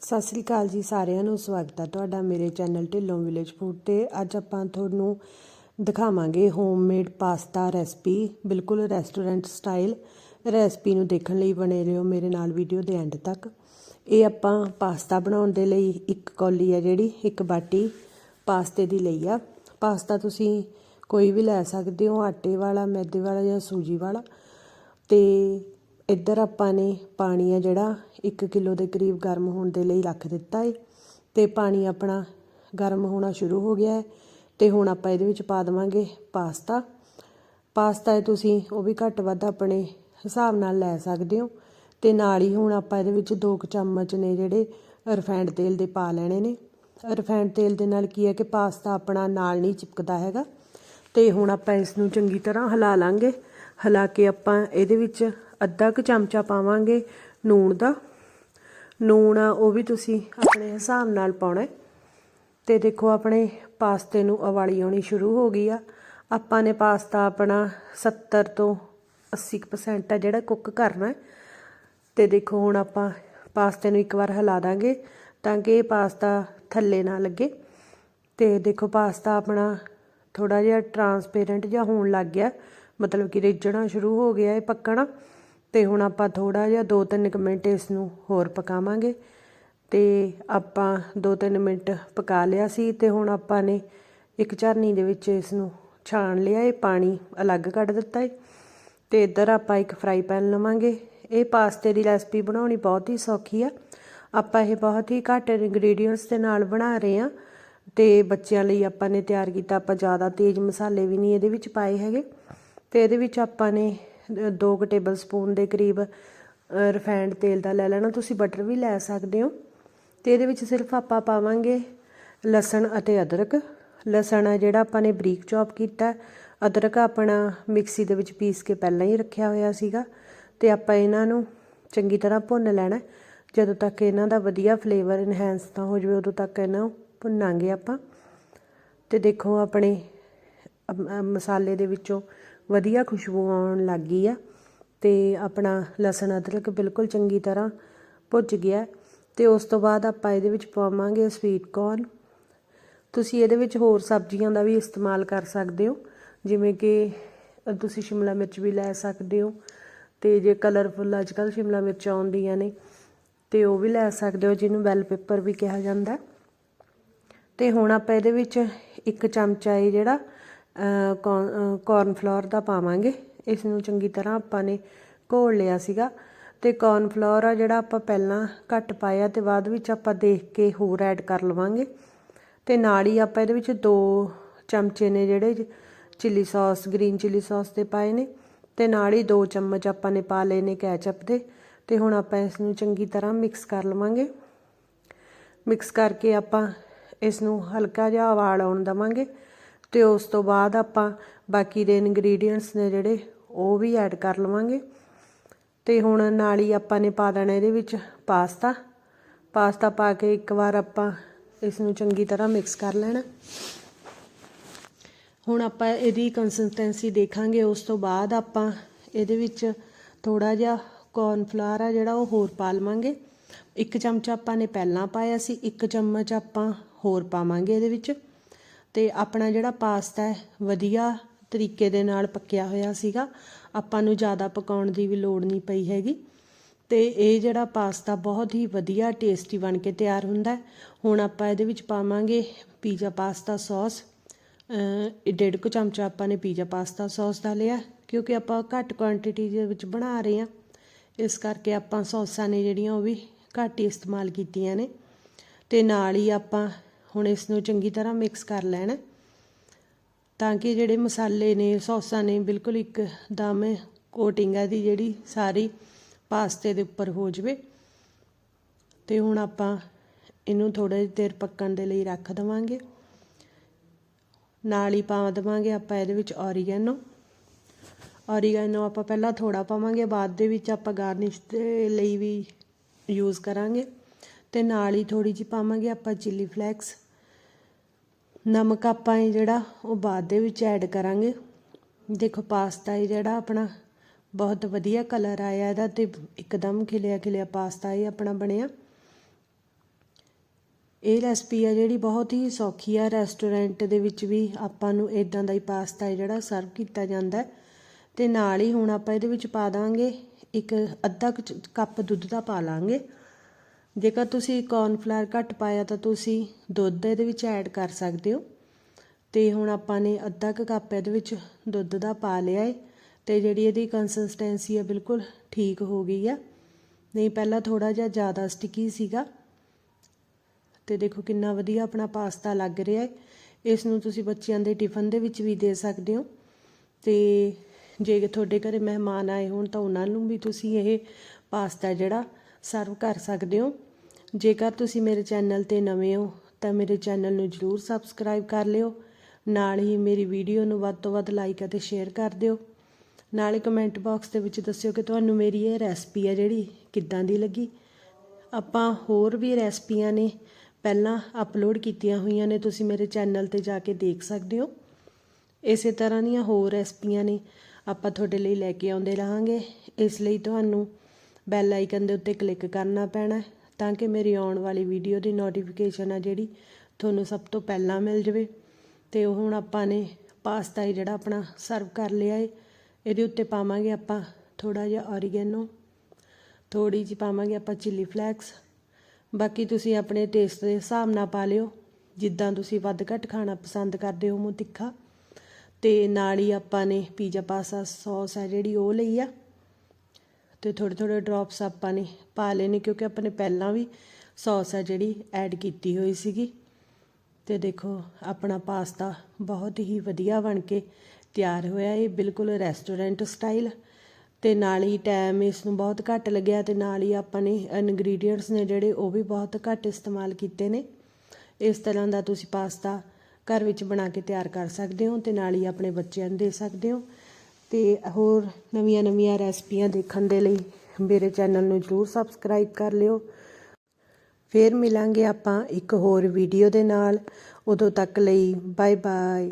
ਸਤਿ ਸ੍ਰੀ ਅਕਾਲ ਜੀ ਸਾਰਿਆਂ ਨੂੰ, ਸਵਾਗਤ ਹੈ ਤੁਹਾਡਾ ਮੇਰੇ ਚੈਨਲ ਢਿੱਲੋਂ ਵਿਲੇਜ ਫੂਡ ਤੇ। ਅੱਜ ਆਪਾਂ ਤੁਹਾਨੂੰ ਦਿਖਾਵਾਂਗੇ ਹੋਮਮੇਡ ਪਾਸਤਾ ਰੈਸਪੀ ਬਿਲਕੁਲ ਰੈਸਟੋਰੈਂਟ ਸਟਾਈਲ ਰੈਸਪੀ ਨੂੰ ਦੇਖਣ ਲਈ ਬਣੇ ਰਹੋ ਮੇਰੇ ਨਾਲ ਵੀਡੀਓ ਦੇ ਐਂਡ ਤੱਕ। ਇਹ ਆਪਾਂ ਪਾਸਤਾ ਬਣਾਉਣ ਦੇ ਲਈ ਇੱਕ ਕੌਲੀ ਹੈ ਜਿਹੜੀ, ਇੱਕ ਬਾਟੀ ਪਾਸਤੇ ਦੀ ਲਈ ਆ। ਪਾਸਤਾ ਤੁਸੀਂ ਕੋਈ ਵੀ ਲੈ ਸਕਦੇ ਹੋ, ਆਟੇ ਵਾਲਾ, ਮੈਦੇ ਵਾਲਾ ਜਾਂ ਸੂਜੀ ਵਾਲਾ। ਤੇ ਇੱਧਰ ਆਪਾਂ ਨੇ ਪਾਣੀ ਆ ਜਿਹੜਾ 1 ਕਿਲੋ ਦੇ ਕਰੀਬ ਗਰਮ ਹੋਣ ਦੇ ਲਈ ਰੱਖ ਦਿੱਤਾ ਏ, ਤੇ ਪਾਣੀ ਆਪਣਾ ਗਰਮ ਹੋਣਾ ਸ਼ੁਰੂ ਹੋ ਗਿਆ ਹੈ ਤੇ ਹੁਣ ਆਪਾਂ ਇਹਦੇ ਵਿੱਚ ਪਾ ਦੇਵਾਂਗੇ ਪਾਸਤਾ। ਪਾਸਤਾ ਹੈ ਤੁਸੀਂ ਉਹ ਵੀ ਘੱਟ ਵੱਧ ਆਪਣੇ ਹਿਸਾਬ ਨਾਲ ਲੈ ਸਕਦੇ ਹੋ, ਤੇ ਨਾਲ ਹੀ ਹੁਣ ਆਪਾਂ ਇਹਦੇ ਵਿੱਚ 2 ਚਮਚ ਨੇ ਜਿਹੜੇ ਰਿਫਾਈਂਡ ਤੇਲ ਦੇ ਪਾ ਲੈਣੇ ਨੇ। ਰਿਫਾਈਂਡ ਤੇਲ ਦੇ ਨਾਲ ਕੀ ਹੈ ਕਿ ਪਾਸਤਾ ਆਪਣਾ ਨਾਲ ਨਹੀਂ ਚਿਪਕਦਾ ਹੈਗਾ, ਤੇ ਹੁਣ ਆਪਾਂ ਇਸ ਨੂੰ ਚੰਗੀ ਤਰ੍ਹਾਂ ਹਿਲਾ ਲਾਂਗੇ। ਹਿਲਾ ਕੇ ਆਪਾਂ ਇਹਦੇ ਵਿੱਚ ਅੱਧਾ ਕੁ ਚਮਚਾ ਪਾਵਾਂਗੇ ਨੂਣ ਦਾ। ਨੂਣ ਆ, ਉਹ ਵੀ ਤੁਸੀਂ ਆਪਣੇ ਹਿਸਾਬ ਨਾਲ ਪਾਉਣਾ ਤੇ ਦੇਖੋ, ਆਪਣੇ ਪਾਸਤੇ ਨੂੰ ਉਬਾਲੀ ਆਉਣੀ ਸ਼ੁਰੂ ਹੋ ਗਈ ਆ। ਆਪਾਂ ਨੇ ਪਾਸਤਾ ਆਪਣਾ 70 ਤੋਂ 80% ਆ ਜਿਹੜਾ ਕੁੱਕ ਕਰਨਾ ਤੇ ਦੇਖੋ, ਹੁਣ ਆਪਾਂ ਪਾਸਤੇ ਨੂੰ ਇੱਕ ਵਾਰ ਹਿਲਾ ਦਾਂਗੇ ਤਾਂ ਕਿ ਇਹ ਪਾਸਤਾ ਥੱਲੇ ਨਾ ਲੱਗੇ। ਤੇ ਦੇਖੋ, ਪਾਸਤਾ ਆਪਣਾ ਥੋੜਾ ਜਿਹਾ ਟਰਾਂਸਪੇਰੈਂਟ ਜਿਹਾ ਹੋਣ ਲੱਗ ਗਿਆ। ਮਤਲਬ ਕਿ ਰਿੱਝਣਾ ਸ਼ੁਰੂ ਹੋ ਗਿਆ ਇਹ ਪੱਕਣਾ। ਤੇ ਹੁਣ ਆਪਾਂ ਥੋੜਾ ਜਿਹਾ 2-3 ਮਿੰਟ ਇਸ ਨੂੰ ਹੋਰ ਪਕਾਵਾਂਗੇ ਤੇ ਆਪਾਂ 2-3 ਮਿੰਟ ਪਕਾ ਲਿਆ ਸੀ ਤੇ ਹੁਣ ਆਪਾਂ ਨੇ ਇੱਕ ਝਰਨੀ ਦੇ ਵਿੱਚ ਇਸ ਨੂੰ ਛਾਣ ਲਿਆ, ਇਹ ਪਾਣੀ ਅਲੱਗ ਕੱਢ ਦਿੱਤਾ ਹੈ ਤੇ ਇੱਧਰ ਆਪਾਂ ਇੱਕ ਫਰਾਈ ਪੈਨ ਲਵਾਂਗੇ। ਇਹ ਪਾਸਤੇ ਦੀ ਰੈਸਪੀ ਬਣਾਉਣੀ ਬਹੁਤ ਹੀ ਸੌਖੀ ਆ। ਆਪਾਂ ਇਹ ਬਹੁਤ ਹੀ ਘੱਟ ਇੰਗਰੀਡੀਅੰਟਸ ਦੇ ਨਾਲ ਬਣਾ ਰਹੇ ਆ ਤੇ ਬੱਚਿਆਂ ਲਈ ਆਪਾਂ ਨੇ ਤਿਆਰ ਕੀਤਾ, ਆਪਾਂ ਜ਼ਿਆਦਾ ਤੇਜ਼ ਮਸਾਲੇ ਵੀ ਨਹੀਂ ਇਹਦੇ ਵਿੱਚ ਪਾਏ ਹੈਗੇ। ਤੇ ਇਹਦੇ ਵਿੱਚ ਆਪਾਂ ਨੇ 2 ਟੇਬਲ ਸਪੂਨ ਦੇ ਕਰੀਬ ਰਿਫਾਈਨਡ ਤੇਲ ਦਾ ਲੈ ਲੈਣਾ। ਤੁਸੀਂ ਬਟਰ ਵੀ ਲੈ ਸਕਦੇ ਹੋ। ਤੇ ਇਹਦੇ ਵਿੱਚ ਸਿਰਫ ਆਪਾਂ ਪਾਵਾਂਗੇ ਲਸਣ ਅਤੇ ਅਦਰਕ। ਲਸਣ ਆ ਜਿਹੜਾ ਆਪਾਂ ਨੇ ਬਰੀਕ ਚੌਪ ਕੀਤਾ। ਅਦਰਕ ਆਪਣਾ ਮਿਕਸੀ ਦੇ ਵਿੱਚ ਪੀਸ ਕੇ ਪਹਿਲਾਂ ਹੀ ਰੱਖਿਆ ਹੋਇਆ ਸੀਗਾ। ਤੇ ਆਪਾਂ ਇਹਨਾਂ ਨੂੰ ਚੰਗੀ ਤਰ੍ਹਾਂ ਭੁੰਨ ਲੈਣਾ। ਜਦੋਂ ਤੱਕ ਇਹਨਾਂ ਦਾ ਵਧੀਆ ਫਲੇਵਰ ਇਨਹੈਂਸ ਨਾ ਹੋ ਜਾਵੇ, ਉਦੋਂ ਤੱਕ ਇਹਨਾਂ ਨੂੰ ਭੁੰਨਾਂਗੇ ਆਪਾਂ। ਤੇ ਦੇਖੋ ਆਪਣੇ ਮਸਾਲੇ ਦੇ ਵਿੱਚੋਂ ਵਧੀਆ ਖੁਸ਼ਬੂ ਆਉਣ ਲੱਗ ਗਈ ਆ ਤੇ ਆਪਣਾ ਲਸਣ ਅਦਰਕ ਬਿਲਕੁਲ ਚੰਗੀ ਤਰ੍ਹਾਂ ਭੁੱਜ ਗਿਆ ਤੇ ਉਸ ਤੋਂ ਬਾਅਦ ਆਪਾਂ ਇਹਦੇ ਵਿੱਚ ਪਾਵਾਂਗੇ ਸਵੀਟ ਕੌਰਨ ਤੁਸੀਂ ਇਹਦੇ ਵਿੱਚ ਹੋਰ ਸਬਜ਼ੀਆਂ ਦਾ ਵੀ ਇਸਤੇਮਾਲ ਕਰ ਸਕਦੇ ਹੋ, ਜਿਵੇਂ ਕਿ ਤੁਸੀਂ ਸ਼ਿਮਲਾ ਮਿਰਚ ਵੀ ਲੈ ਸਕਦੇ ਹੋ ਤੇ ਜੇ ਕਲਰਫੁੱਲ ਅੱਜ ਕੱਲ੍ਹ ਸ਼ਿਮਲਾ ਮਿਰਚ ਆਉਂਦੀਆਂ ਨੇ, ਤੇ ਉਹ ਵੀ ਲੈ ਸਕਦੇ ਹੋ, ਜਿਹਨੂੰ ਬੈਲ ਪੇਪਰ ਵੀ ਕਿਹਾ ਜਾਂਦਾ ਤੇ ਹੁਣ ਆਪਾਂ ਇਹਦੇ ਵਿੱਚ ਇੱਕ ਚਮਚਾ ਇਹ ਜਿਹੜਾ ਕੌਰਨ ਫਲੋਰ ਦਾ ਪਾਵਾਂਗੇ। ਇਸ ਨੂੰ ਚੰਗੀ ਤਰ੍ਹਾਂ ਆਪਾਂ ਨੇ ਘੋਲ ਲਿਆ ਸੀਗਾ। ਤੇ ਕੌਰਨ ਆ ਜਿਹੜਾ ਆਪਾਂ ਪਹਿਲਾਂ ਘੱਟ ਪਾਇਆ ਤੇ ਬਾਅਦ ਵਿੱਚ ਆਪਾਂ ਦੇਖ ਕੇ ਹੋਰ ਐਡ ਕਰ ਲਵਾਂਗੇ। ਤੇ ਨਾਲ ਹੀ ਆਪਾਂ ਇਹਦੇ ਵਿੱਚ ਦੋ ਚਮਚੇ ਨੇ ਜਿਹੜੇ chilli sauce green chilli sauce ਦੇ ਪਾਏ ਨੇ। ਤੇ ਨਾਲ ਹੀ ਦੋ ਚਮਚ ਆਪਾਂ ਨੇ ਪਾ ਲਏ ਨੇ ਕੈਚਅਪ ਦੇ। ਤੇ ਹੁਣ ਆਪਾਂ ਇਸ ਨੂੰ ਚੰਗੀ ਤਰ੍ਹਾਂ ਮਿਕਸ ਕਰ ਲਵਾਂਗੇ। ਮਿਕਸ ਕਰਕੇ ਆਪਾਂ ਇਸ ਨੂੰ ਹਲਕਾ ਜਿਹਾ ਉਬਾਲ ਆਉਣ ਦਵਾਂਗੇ। ਅਤੇ ਉਸ ਤੋਂ ਬਾਅਦ ਆਪਾਂ ਬਾਕੀ ਦੇ ਇਨਗਰੀਡੀਅੰਟਸ ਨੇ ਜਿਹੜੇ, ਉਹ ਵੀ ਐਡ ਕਰ ਲਵਾਂਗੇ। ਤੇ ਹੁਣ ਨਾਲ ਹੀ ਆਪਾਂ ਨੇ ਪਾ ਦੇਣਾ ਇਹਦੇ ਵਿੱਚ ਪਾਸਤਾ। ਪਾਸਤਾ ਪਾ ਕੇ ਇੱਕ ਵਾਰ ਆਪਾਂ ਇਸ ਨੂੰ ਚੰਗੀ ਤਰ੍ਹਾਂ ਮਿਕਸ ਕਰ ਲੈਣਾ। ਹੁਣ ਆਪਾਂ ਇਹਦੀ ਕੰਸਿਸਟੈਂਸੀ ਦੇਖਾਂਗੇ, ਉਸ ਤੋਂ ਬਾਅਦ ਆਪਾਂ ਇਹਦੇ ਵਿੱਚ ਥੋੜਾ ਜਿਹਾ ਕੌਰਨ ਫਲਾਰ ਆ ਜਿਹੜਾ, ਉਹ ਹੋਰ ਪਾ ਲਵਾਂਗੇ। ਇੱਕ ਚਮਚਾ ਆਪਾਂ ਨੇ ਪਹਿਲਾਂ ਪਾਇਆ ਸੀ, ਇੱਕ ਚਮਚ ਆਪਾਂ ਹੋਰ ਪਾਵਾਂਗੇ ਇਹਦੇ ਵਿੱਚ। ਅਤੇ ਆਪਣਾ ਜਿਹੜਾ ਪਾਸਤਾ ਹੈ, ਵਧੀਆ ਤਰੀਕੇ ਦੇ ਨਾਲ ਪੱਕਿਆ ਹੋਇਆ ਸੀਗਾ। ਆਪਾਂ ਨੂੰ ਜ਼ਿਆਦਾ ਪਕਾਉਣ ਦੀ ਵੀ ਲੋੜ ਨਹੀਂ ਪਈ ਹੈਗੀ। ਅਤੇ ਇਹ ਜਿਹੜਾ ਪਾਸਤਾ ਬਹੁਤ ਹੀ ਵਧੀਆ ਟੇਸਟੀ ਬਣ ਕੇ ਤਿਆਰ ਹੁੰਦਾ ਹੁਣ ਆਪਾਂ ਇਹਦੇ ਵਿੱਚ ਪਾਵਾਂਗੇ ਪੀਜ਼ਾ ਪਾਸਤਾ ਸੌਸ। ਡੇਢ ਕੁ ਚਮਚਾ ਆਪਾਂ ਨੇ ਪੀਜ਼ਾ ਪਾਸਤਾ ਸੌਸ ਦਾ ਲਿਆ ਕਿਉਂਕਿ ਆਪਾਂ ਘੱਟ ਕੁਆਂਟੀਟੀ ਦੇ ਵਿੱਚ ਬਣਾ ਰਹੇ ਹਾਂ। ਇਸ ਕਰਕੇ ਆਪਾਂ ਸੌਸਾਂ ਨੇ ਜਿਹੜੀਆਂ ਉਹ ਵੀ ਘੱਟ ਹੀ ਇਸਤੇਮਾਲ ਕੀਤੀਆਂ ਨੇ। ਤੇ ਨਾਲ ਹੀ ਆਪਾਂ ਹੁਣ ਇਸ ਨੂੰ ਚੰਗੀ ਤਰ੍ਹਾਂ ਮਿਕਸ ਕਰ ਲੈਣਾ। ਤਾਂ ਕਿ ਜਿਹੜੇ ਮਸਾਲੇ ਨੇ, ਸੌਸਾਂ ਨੇ, ਬਿਲਕੁਲ ਇੱਕ ਦਮ ਕੋਟਿੰਗ ਆ ਦੀ ਜਿਹੜੀ ਸਾਰੀ ਪਾਸਤੇ ਦੇ ਉੱਪਰ ਹੋ ਜਵੇ। ਤੇ ਹੁਣ ਆਪਾਂ ਇਹਨੂੰ ਥੋੜਾ ਜਿਹਾ ਦੇਰ ਪੱਕਣ ਦੇ ਲਈ ਰੱਖ ਦਵਾਂਗੇ। ਨਾਲ ਹੀ ਪਾ ਦਵਾਂਗੇ ਆਪਾਂ ਇਹਦੇ ਵਿੱਚ ਔਰੀਗੈਨੋ ਔਰੀਗੈਨੋ ਆਪਾਂ ਪਹਿਲਾਂ ਥੋੜਾ ਪਾਵਾਂਗੇ, ਬਾਅਦ ਦੇ ਵਿੱਚ ਆਪਾਂ ਗਾਰਨਿਸ਼ ਦੇ ਲਈ ਵੀ ਯੂਜ਼ ਕਰਾਂਗੇ। ਤੇ ਨਾਲ ਹੀ ਥੋੜੀ ਜਿਹੀ ਪਾਵਾਂਗੇ ਆਪਾਂ ਚਿੱਲੀ ਫਲੈਕਸ ਨਮਕ ਆਪਾਂ ਇਹ ਜਿਹੜਾ ਉਹ ਬਾਅਦ ਦੇ ਵਿੱਚ ਐਡ ਕਰਾਂਗੇ। ਦੇਖੋ ਪਾਸਤਾ ਇਹ ਜਿਹੜਾ ਆਪਣਾ ਬਹੁਤ ਵਧੀਆ ਕਲਰ ਆਇਆ ਇਹਦਾ ਤੇ ਇੱਕਦਮ ਖਿਲਿਆ ਖਿਲਿਆ ਪਾਸਤਾ ਇਹ ਆਪਣਾ ਬਣਿਆ। ਇਹ ਰੈਸਪੀ ਆ ਜਿਹੜੀ ਬਹੁਤ ਹੀ ਸੌਖੀ ਆ ਰੈਸਟੋਰੈਂਟ ਦੇ ਵਿੱਚ ਵੀ ਆਪਾਂ ਨੂੰ ਇਦਾਂ ਦਾ ਹੀ ਪਾਸਤਾ ਹੈ ਜਿਹੜਾ ਸਰਵ ਕੀਤਾ ਜਾਂਦਾ ਹੈ। ਤੇ ਨਾਲ ਹੀ ਹੁਣ ਆਪਾਂ ਇਹਦੇ ਵਿੱਚ ਪਾ ਦਾਂਗੇ ਇੱਕ ਅੱਧਾ ਕੱਪ ਦੁੱਧ ਦਾ ਪਾ ਲਾਂਗੇ। ਜੇਕਰ ਤੁਸੀਂ ਕੌਰਨਫਲਾਵਰ ਘੱਟ ਪਾਇਆ ਤਾਂ ਤੁਸੀਂ ਦੁੱਧ ਇਹਦੇ ਵਿੱਚ ਐਡ ਕਰ ਸਕਦੇ ਹੋ। ਤੇ ਹੁਣ ਆਪਾਂ ਨੇ ਅੱਧਾ ਕੁ ਕੱਪ ਇਹਦੇ ਵਿੱਚ ਦੁੱਧ ਦਾ ਪਾ ਲਿਆ ਏ ਤੇ ਜਿਹੜੀ ਇਹਦੀ ਕੰਸਿਸਟੈਂਸੀ ਆ ਬਿਲਕੁਲ ਠੀਕ ਹੋ ਗਈ ਆ। ਨਹੀਂ, ਪਹਿਲਾਂ ਥੋੜਾ ਜਿਹਾ ਜ਼ਿਆਦਾ ਸਟਿਕੀ ਸੀਗਾ। ਤੇ ਦੇਖੋ ਕਿੰਨਾ ਵਧੀਆ ਆਪਣਾ ਪਾਸਤਾ ਲੱਗ ਰਿਹਾ ਹੈ ਇਸ ਨੂੰ ਤੁਸੀਂ ਬੱਚਿਆਂ ਦੇ ਟਿਫਨ ਦੇ ਵਿੱਚ ਵੀ ਦੇ ਸਕਦੇ ਹੋ। ਤੇ ਜੇ ਤੁਹਾਡੇ ਘਰੇ ਮਹਿਮਾਨ ਆਏ ਹੋਣ ਤਾਂ ਉਹਨਾਂ ਨੂੰ ਵੀ ਤੁਸੀਂ ਇਹ ਪਾਸਤਾ ਜਿਹੜਾ ਸਰਵ ਕਰ ਸਕਦੇ ਹੋ। ਜੇਕਰ ਤੁਸੀਂ ਮੇਰੇ ਚੈਨਲ ਤੇ ਨਵੇਂ ਹੋ, ਤਾਂ ਮੇਰੇ ਚੈਨਲ ਨੂੰ ਜਰੂਰ ਸਬਸਕ੍ਰਾਈਬ ਕਰ ਲਿਓ। ਨਾਲ ਹੀ ਮੇਰੀ ਵੀਡੀਓ ਨੂੰ ਵੱਧ ਤੋਂ ਵੱਧ ਲਾਈਕ ਅਤੇ ਸ਼ੇਅਰ ਕਰ ਦਿਓ। ਨਾਲੇ ਕਮੈਂਟ ਬਾਕਸ ਦੇ ਵਿੱਚ ਦੱਸਿਓ ਕਿ ਤੁਹਾਨੂੰ ਮੇਰੀ ਇਹ ਰੈਸਪੀ ਹੈ ਜਿਹੜੀ ਕਿੱਦਾਂ ਦੀ ਲੱਗੀ। ਆਪਾਂ ਹੋਰ ਵੀ ਰੈਸਪੀਆਂ ਨੇ, ਪਹਿਲਾਂ ਅਪਲੋਡ ਕੀਤੀਆਂ ਹੋਈਆਂ ਨੇ, ਤੁਸੀਂ ਮੇਰੇ ਚੈਨਲ ਤੇ ਜਾ ਕੇ ਦੇਖ ਸਕਦੇ ਹੋ। ਇਸੇ ਤਰ੍ਹਾਂ ਦੀਆਂ ਹੋਰ ਰੈਸਪੀਆਂ ਨੇ, ਆਪਾਂ ਤੁਹਾਡੇ ਲਈ ਲੈ ਕੇ ਆਉਂਦੇ ਰਹਾਂਗੇ। ਇਸ ਲਈ ਤੁਹਾਨੂੰ ਬੈਲ ਆਈਕਨ ਦੇ ਉੱਤੇ ਕਲਿੱਕ ਕਰਨਾ ਪੈਣਾ ਤਾਂ ਕਿ ਮੇਰੀ ਆਉਣ ਵਾਲੀ ਵੀਡੀਓ ਦੀ ਨੋਟੀਫਿਕੇਸ਼ਨ ਆ ਜਿਹੜੀ ਤੁਹਾਨੂੰ ਸਭ ਤੋਂ ਪਹਿਲਾਂ ਮਿਲ ਜਾਵੇ। ਤੇ ਉਹ ਹੁਣ ਆਪਾਂ ਨੇ ਪਾਸਤਾ ਹੀ ਜਿਹੜਾ ਆਪਣਾ ਸਰਵ ਕਰ ਲਿਆ ਏ। ਇਹਦੇ ਉੱਤੇ ਪਾਵਾਂਗੇ ਆਪਾਂ ਥੋੜਾ ਜਿਹਾ ਔਰੀਗੈਨੋ ਥੋੜੀ ਜਿਹੀ ਪਾਵਾਂਗੇ ਆਪਾਂ ਚਿੱਲੀ ਫਲੈਕਸ ਬਾਕੀ ਤੁਸੀਂ ਆਪਣੇ ਟੇਸਟ ਦੇ ਹਿਸਾਬ ਨਾਲ ਪਾ ਲਿਓ। ਜਿੱਦਾਂ ਤੁਸੀਂ ਵੱਧ ਘੱਟ ਖਾਣਾ ਪਸੰਦ ਕਰਦੇ ਹੋ ਮੂੰਹ ਤਿੱਖਾ ਤੇ ਨਾਲ ਹੀ ਆਪਾਂ ਨੇ ਪੀਜ਼ਾ ਪਾਸਾ ਸੌਸ ਆ ਜਿਹੜੀ ਉਹ ਲਈ ਆ। ਤੇ ਥੋੜੇ ਥੋੜੇ ਡ੍ਰੌਪਸ ਆਪਾਂ ਨੇ ਪਾ ਲਏ ਨੇ ਕਿਉਂਕਿ ਆਪਾਂ ਨੇ ਪਹਿਲਾਂ ਵੀ ਸੌਸ ਆ ਜਿਹੜੀ ਐਡ ਕੀਤੀ ਹੋਈ ਸੀਗੀ। ਤੇ ਦੇਖੋ, ਆਪਣਾ ਪਾਸਤਾ ਬਹੁਤ ਹੀ ਵਧੀਆ ਬਣ ਕੇ ਤਿਆਰ ਹੋਇਆ। ਇਹ ਬਿਲਕੁਲ ਰੈਸਟੋਰੈਂਟ ਸਟਾਈਲ ਤੇ ਨਾਲ ਹੀ ਟਾਈਮ ਇਸ ਨੂੰ ਬਹੁਤ ਘੱਟ ਲੱਗਿਆ ਤੇ ਨਾਲ ਹੀ ਆਪਾਂ ਨੇ ਇਨਗਰੀਡੀਅੰਟਸ ਨੇ ਜਿਹੜੇ ਉਹ ਵੀ ਬਹੁਤ ਘੱਟ ਇਸਤੇਮਾਲ ਕੀਤੇ ਨੇ। ਇਸ ਤਰ੍ਹਾਂ ਦਾ ਤੁਸੀਂ ਪਾਸਤਾ ਘਰ ਵਿੱਚ ਬਣਾ ਕੇ ਤਿਆਰ ਕਰ ਸਕਦੇ ਹੋ ਤੇ ਨਾਲ ਹੀ ਆਪਣੇ ਬੱਚਿਆਂ ਨੂੰ ਦੇ ਸਕਦੇ ਹੋ। ਤੇ ਹੋਰ ਨਵੀਆਂ ਨਵੀਆਂ ਰੈਸਪੀਆਂ ਦੇਖਣ ਦੇ ਲਈ ਮੇਰੇ ਚੈਨਲ ਨੂੰ ਜਰੂਰ ਸਬਸਕ੍ਰਾਈਬ ਕਰ ਲਿਓ। ਫੇਰ ਮਿਲਾਂਗੇ ਆਪਾਂ ਇੱਕ ਹੋਰ ਵੀਡੀਓ ਦੇ ਨਾਲ। ਉਦੋਂ ਤੱਕ ਲਈ ਬਾਏ ਬਾਏ।